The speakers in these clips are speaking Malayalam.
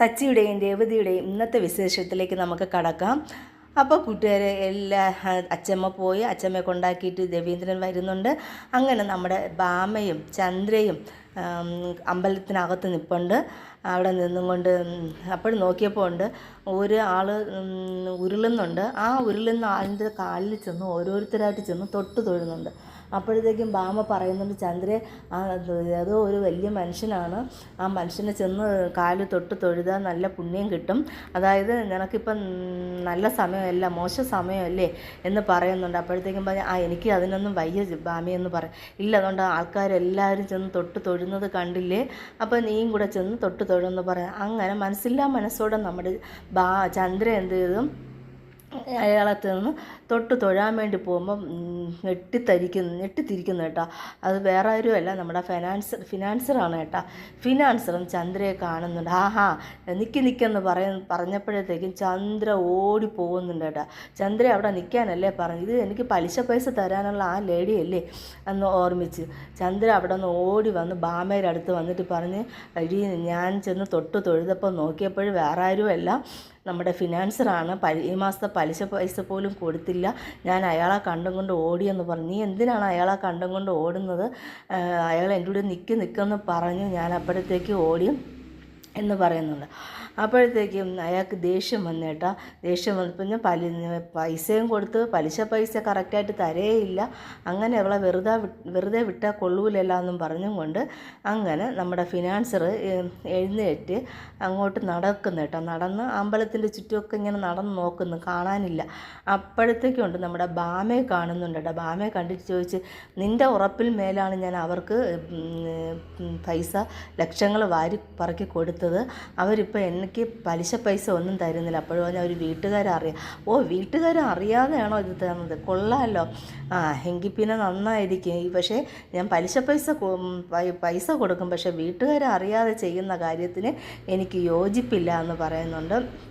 സച്ചിയുടെയും രേവതിയുടെയും ഇന്നത്തെ വിശേഷത്തിലേക്ക് നമുക്ക് കടക്കാം. അപ്പോൾ കൂട്ടുകാരെ എല്ലാ അച്ചമ്മ പോയി അച്ചമ്മയെ കൊണ്ടാക്കിയിട്ട് രവീന്ദ്രൻ വരുന്നുണ്ട്. അങ്ങനെ നമ്മുടെ ബാമയും ചന്ദ്രയും അമ്പലത്തിനകത്ത് നിൽപ്പുണ്ട് അവിടെ നിന്നും കൊണ്ട് അപ്പോൾ നോക്കിയപ്പോൾ ഉണ്ട്. ഒരു ആൾ ഉരുളുന്നുണ്ട്. ആ ഉരുളുന്ന ആളിന്റെ കാലിൽ ചെന്ന് ഓരോരുത്തരായിട്ട് ചെന്ന് തൊട്ട് തൊഴുന്നുണ്ട്. അപ്പോഴത്തേക്കും ബാമ പറയുന്നുണ്ട് ചന്ദ്രെ ആ ഏതോ ഒരു വലിയ മനുഷ്യനാണ്. ആ മനുഷ്യനെ ചെന്ന് കാൽ തൊട്ട് തൊഴുതാൽ നല്ല പുണ്യം കിട്ടും. അതായത് നിനക്കിപ്പം നല്ല സമയമല്ല മോശം സമയമല്ലേ? എന്ന് പറയുന്നുണ്ട്. അപ്പോഴത്തേക്കും പറഞ്ഞ ആ എനിക്ക് അതിനൊന്നും വയ്യ ബാമയെന്ന് പറയും. ഇല്ല അതുകൊണ്ട് ആൾക്കാരെല്ലാവരും ചെന്ന് തൊട്ട് തൊഴുന്നത് കണ്ടില്ലേ? അപ്പോൾ നീയും കൂടെ ചെന്ന് തൊട്ട് തൊഴുമെന്ന് പറയാം. അങ്ങനെ മനസ്സില്ലാ മനസ്സോടെ നമ്മുടെ ബാ ചന്ദ്ര എന്ത് ചെയ്തു? അയാളത്ത് നിന്ന് തൊട്ട് തൊഴാൻ വേണ്ടി പോകുമ്പം ഞെട്ടിത്തരിക്കുന്നു ഞെട്ടിത്തിരിക്കുന്നു കേട്ടോ. അത് വേറെ ആരുമല്ല നമ്മുടെ ഫിനാൻസ് ഫിനാൻസറാണ് കേട്ടോ. ഫിനാൻസറും ചന്ദ്രയെ കാണുന്നുണ്ട്. ആഹാ നിൽക്കി നിൽക്കെന്ന് പറയ പറഞ്ഞപ്പോഴത്തേക്കും ചന്ദ്ര ഓടി പോകുന്നുണ്ട് കേട്ടോ. ചന്ദ്ര അവിടെ നിൽക്കാനല്ലേ പറഞ്ഞു. ഇത് എനിക്ക് പലിശ പൈസ തരാനുള്ള ആ ലേഡിയല്ലേ എന്ന് ഓർമ്മിച്ച്. ചന്ദ്ര അവിടെ നിന്ന് ഓടി വന്ന് ബാമയുടെ അടുത്ത് വന്നിട്ട് പറഞ്ഞ് അഴി ഞാൻ ചെന്ന് തൊട്ട് തൊഴുതപ്പോൾ നോക്കിയപ്പോൾ വേറെ ആരുമല്ല. നമ്മുടെ ഫിനാൻസറാണ്. ഈ മാസത്തെ പലിശ പൈസ പോലും കൊടുത്തില്ല. ഞാൻ അയാളെ കണ്ടും കൊണ്ട് ഓടിയെന്ന് പറഞ്ഞു. നീ എന്തിനാണ് അയാളെ കണ്ടും കൊണ്ട് ഓടുന്നത്? അയാൾ എന്റെ കൂടെ നിൽക്ക് നിൽക്കുമെന്ന് പറഞ്ഞു ഞാൻ അപ്പോഴത്തേക്ക് ഓടി എന്ന് പറയുന്നുണ്ട്. അപ്പോഴത്തേക്കും അയാൾക്ക് ദേഷ്യം വന്നു കേട്ടോ. ദേഷ്യം വന്നപ്പോൾ പലി പൈസയും കൊടുത്ത് പലിശ പൈസ കറക്റ്റായിട്ട് തരേയില്ല. അങ്ങനെ അവളെ വെറുതെ വെറുതെ വിട്ടാൽ കൊള്ളൂലല്ല എന്നും പറഞ്ഞും കൊണ്ട് അങ്ങനെ നമ്മുടെ ഫിനാൻസർ എഴുന്നേറ്റ് അങ്ങോട്ട് നടക്കുന്നു കേട്ടോ. നടന്ന് അമ്പലത്തിന്റെ ചുറ്റുമൊക്കെ ഇങ്ങനെ നടന്ന് നോക്കുന്നു കാണാനില്ല. അപ്പോഴത്തേക്കുണ്ട് നമ്മുടെ ബാമയെ കാണുന്നുണ്ട് കേട്ടോ. ബാമയെ കണ്ടിട്ട് ചോദിച്ച് നിന്റെ ഉറപ്പിൽ മേലാണ് ഞാൻ അവർക്ക് പൈസ ലക്ഷങ്ങൾ വാരി പറക്കി കൊടുത്തത്. അവരിപ്പോൾ എനിക്ക് പലിശ പൈസ ഒന്നും തരുന്നില്ല. അപ്പോഴും പറഞ്ഞാൽ ഒരു വീട്ടുകാരറിയാം. ഓ വീട്ടുകാരെ അറിയാതെയാണോ ഇത് തന്നത് കൊള്ളാമല്ലോ ആ എങ്കിൽ പിന്നെ നന്നായിരിക്കും. പക്ഷേ ഞാൻ പലിശ പൈസ പൈസ കൊടുക്കും. പക്ഷേ വീട്ടുകാരെ അറിയാതെ ചെയ്യുന്ന കാര്യത്തിന് എനിക്ക് യോജിപ്പില്ല എന്ന് പറയുന്നുണ്ട്.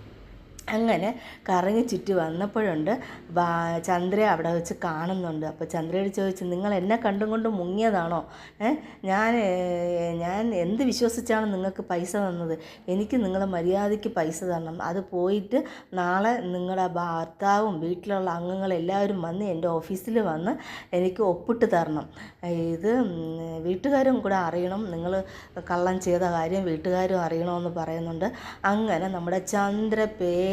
അങ്ങനെ കറങ്ങി ചുറ്റി വന്നപ്പോഴുണ്ട് ചന്ദ്രയെ ചന്ദ്ര അവിടെ വെച്ച് കാണുന്നുണ്ട്. അപ്പോൾ ചന്ദ്രയോട് ചോദിച്ചു നിങ്ങൾ എന്നെ കണ്ടും കൊണ്ട് മുങ്ങിയതാണോ ഞാൻ ഞാൻ എന്ത് വിശ്വസിച്ചാണ് നിങ്ങൾക്ക് പൈസ തന്നത്? എനിക്ക് നിങ്ങൾ മര്യാദയ്ക്ക് പൈസ തരണം. അത് പോയിട്ട് നാളെ നിങ്ങളുടെ ഭർത്താവും വീട്ടിലുള്ള അംഗങ്ങളെല്ലാവരും വന്ന് എന്റെ ഓഫീസിൽ വന്ന് എനിക്ക് ഒപ്പിട്ട് തരണം. ഇത് വീട്ടുകാരും കൂടെ അറിയണം. നിങ്ങൾ കള്ളം ചെയ്ത കാര്യം വീട്ടുകാരും അറിയണമെന്ന് പറയുന്നുണ്ട്. അങ്ങനെ നമ്മുടെ ചന്ദ്ര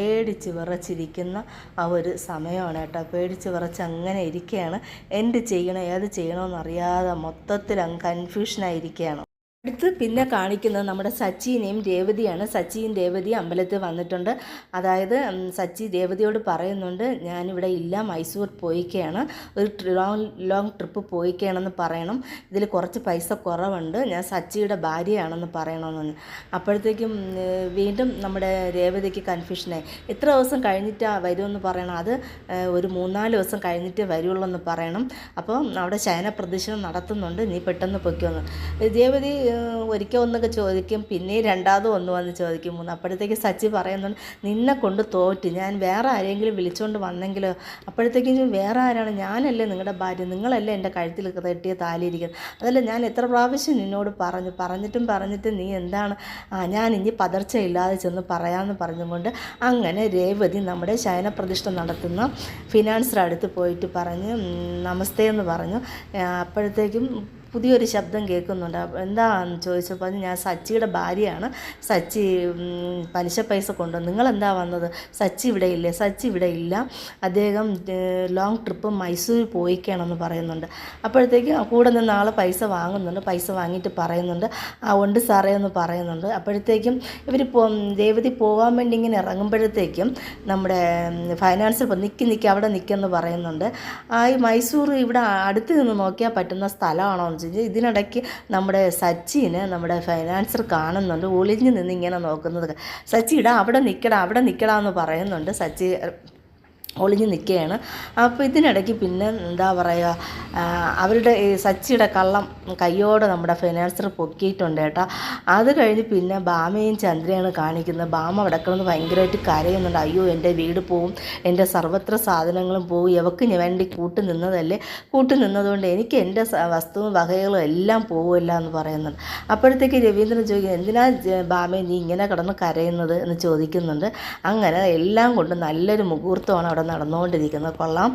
പേടിച്ച് വിറച്ചിരിക്കുന്ന ആ ഒരു സമയമാണ് കേട്ടോ. പേടിച്ച് വിറച്ച് അങ്ങനെ ഇരിക്കുകയാണ് എന്ത് ചെയ്യണം ഏത് ചെയ്യണമെന്നറിയാതെ മൊത്തത്തിൽ അങ്ങ് കൺഫ്യൂഷനായിരിക്കുകയാണ് അടുത്ത് പിന്നെ കാണിക്കുന്നത് നമ്മുടെ സച്ചിനെയും രേവതിയാണ്. സച്ചിയും രേവതി അമ്പലത്തിൽ വന്നിട്ടുണ്ട്. അതായത് സച്ചി രേവതിയോട് പറയുന്നുണ്ട് ഞാനിവിടെ ഇല്ല മൈസൂർ പോയിക്കുകയാണ് ഒരു ലോങ് ലോങ് ട്രിപ്പ് പോയിക്കുകയാണെന്ന് പറയണം. ഇതിൽ കുറച്ച് പൈസ കുറവുണ്ട്. ഞാൻ സച്ചിയുടെ ഭാര്യയാണെന്ന് പറയണമെന്ന്. അപ്പോഴത്തേക്കും വീണ്ടും നമ്മുടെ രേവതിക്ക് കൺഫ്യൂഷനായി. എത്ര ദിവസം കഴിഞ്ഞിട്ടാണ് വരുമെന്ന് പറയണം? അത് ഒരു മൂന്നാൽ ദിവസം കഴിഞ്ഞിട്ടേ വരുള്ളൂ എന്ന് പറയണം. അപ്പോൾ അവിടെ ശയന പ്രദർശനം നടത്തുന്നുണ്ട്. നീ പെട്ടെന്ന് പൊയ്ക്കുമെന്ന് രേവതി ഒരിക്കൽ ഒന്നൊക്കെ ചോദിക്കും പിന്നെ രണ്ടാമതും ഒന്ന് വന്ന് ചോദിക്കും മൂന്ന്. അപ്പോഴത്തേക്ക് സച്ചി പറയുന്നുണ്ട് നിന്നെ കൊണ്ട് തോറ്റ്. ഞാൻ വേറെ ആരെങ്കിലും വിളിച്ചുകൊണ്ട് വന്നെങ്കിലോ? അപ്പോഴത്തേക്കും വേറെ ആരാണ്? ഞാനല്ലേ നിങ്ങളുടെ ഭാര്യ. നിങ്ങളല്ലേ എന്റെ കഴുത്തിൽ കെട്ടിയ താലിയിരിക്കുന്നത്. അതല്ല ഞാൻ എത്ര പ്രാവശ്യം നിന്നോട് പറഞ്ഞു. പറഞ്ഞിട്ടും പറഞ്ഞിട്ടും നീ എന്താണ്? ആ ഞാൻ ഇനി പതർച്ചയില്ലാതെ ചെന്ന് പറയാമെന്ന് പറഞ്ഞുകൊണ്ട് അങ്ങനെ രേവതി നമ്മുടെ ശയനപ്രതിഷ്ഠ നടത്തുന്ന ഫിനാൻസർ അടുത്ത് പോയിട്ട് പറഞ്ഞ് നമസ്തേ എന്ന് പറഞ്ഞു. അപ്പോഴത്തേക്കും പുതിയൊരു ശബ്ദം കേൾക്കുന്നുണ്ട്. എന്താണെന്ന് ചോദിച്ചപ്പോൾ ഞാൻ സച്ചിയുടെ ഭാര്യയാണ്. സച്ചി പലിശ പൈസ കൊണ്ട് നിങ്ങളെന്താ വന്നത്? സച്ചി ഇവിടെ ഇല്ലേ? സച്ചി ഇവിടെ ഇല്ല. അദ്ദേഹം ലോങ് ട്രിപ്പ് മൈസൂർ പോയിക്കണമെന്ന് പറയുന്നുണ്ട്. അപ്പോഴത്തേക്കും കൂടെ നിന്ന് ആൾ പൈസ വാങ്ങുന്നുണ്ട്. പൈസ വാങ്ങിയിട്ട് പറയുന്നുണ്ട്. ആ ഉണ്ട് സാറേ എന്ന് പറയുന്നുണ്ട്. അപ്പോഴത്തേക്കും ഇവർ ദേവതി പോകാൻ വേണ്ടി ഇങ്ങനെ ഇറങ്ങുമ്പോഴത്തേക്കും നമ്മുടെ ഫൈനാൻസിൽ നിൽക്കി നിൽക്കി അവിടെ നിൽക്കുമെന്ന് പറയുന്നുണ്ട്. ആ ഈ മൈസൂർ ഇവിടെ അടുത്ത് നിന്ന് നോക്കിയാൽ പറ്റുന്ന സ്ഥലമാണോ എന്ന് ഇതിനിടയ്ക്ക് നമ്മുടെ സച്ചിന് നമ്മുടെ ഫൈനാൻസർ കാണുന്നുണ്ട് ഒളിഞ്ഞു നിന്ന് ഇങ്ങനെ നോക്കുന്നത് സച്ചിടാ അവിടെ നിൽക്കടാ അവിടെ നിൽക്കടാ എന്ന് പറയുന്നുണ്ട് സച്ചി ഒളിഞ്ഞു നിൽക്കുകയാണ്. അപ്പോൾ ഇതിനിടയ്ക്ക് പിന്നെ എന്താ പറയുക അവരുടെ ഈ സച്ചിയുടെ കള്ളം കയ്യോടെ നമ്മുടെ ഫിനാൻസർ പൊക്കിയിട്ടുണ്ട് കേട്ടോ. അത് കഴിഞ്ഞ് പിന്നെ ബാമയും ചന്ദ്രയാണ് കാണിക്കുന്നത്. ബാമ അവിടെ കിടന്ന് ഭയങ്കരമായിട്ട് കരയുന്നുണ്ട്. അയ്യോ എന്റെ വീട് പോവും എന്റെ സർവത്ര സാധനങ്ങളും പോവും ഇവക്ക് ഞാൻ വേണ്ടി കൂട്ടു നിന്നതല്ലേ? കൂട്ടു നിന്നതുകൊണ്ട് എനിക്ക് എന്റെ വസ്തുവും വകകളും എല്ലാം പോവുമല്ല എന്ന് പറയുന്നുണ്ട് അപ്പോഴത്തേക്ക് രവീന്ദ്രൻ ചോദിക്കും എന്തിനാ ജ- ബാമേ നീ ഇങ്ങനെ കിടന്ന് കരയുന്നത് എന്ന് ചോദിക്കുന്നുണ്ട്. അങ്ങനെ എല്ലാം കൊണ്ട് നല്ലൊരു മുഹൂർത്തമാണ് അവിടെ നടന്നുകൊണ്ടിരിക്കുന്നത്. കൊള്ളാം.